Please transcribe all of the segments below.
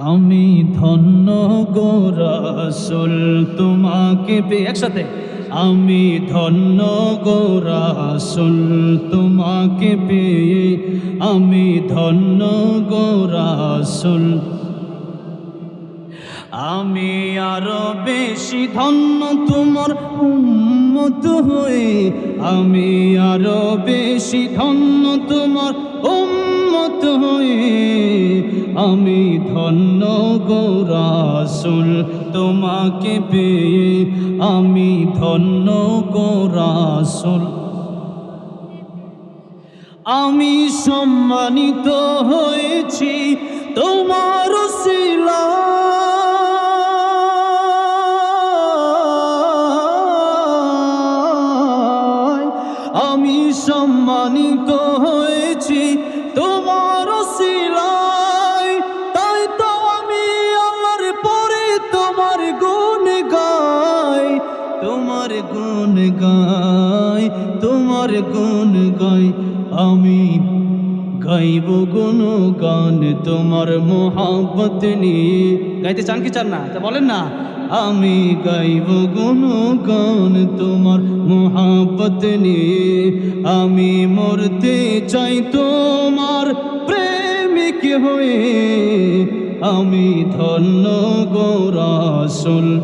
আমি ধন্য গো রাসুল তোমাকে পেয়ে একসাথে। আমি ধন্য গো রাসুল তোমাকে পেয়ে। আমি ধন্য গো রাসুল। আমি আরও বেশি ধন্য তোমার উম্মত হয়ে। আমি আরও বেশি ধন্য তোমার উম্মত হয়ে। আমি ধন্য গোরাসুল তোমাকে পেয়ে। আমি ধন্য গোরাসুল আমি সম্মানিত হয়েছি তোমার শিলা আমি সম্মানিত হয়েছি তোমার শিলাই তাই তো আমি আমার পরে তোমার গুণ গাই তোমার গুণ গাই তোমার গুণ গাই আমি গাইব গুণ গান তোমার মোহাব্বত নিয়ে। গাইতে চান কি চান না? তা বলেন না। আমি গাইব গুণ গান তোমার মোহাব্বত নিয়ে। আমি মরতে চাই তোমার প্রেমিক হয়ে। আমি ধন্য গোরাসুল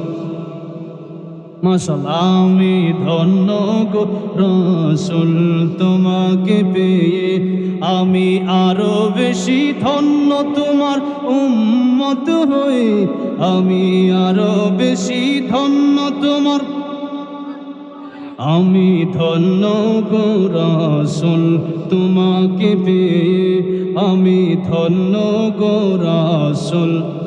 মাশাল্লাহ আমি ধন্য গো রসুল তোমাকে পেয়ে। আমি আরও বেশি ধন্য তোমার উম্মত হই আমি আরও বেশি ধন্য তোমার। আমি ধন্য গোরাসুল তোমাকে পেয়ে। আমি ধন্য গো রসুল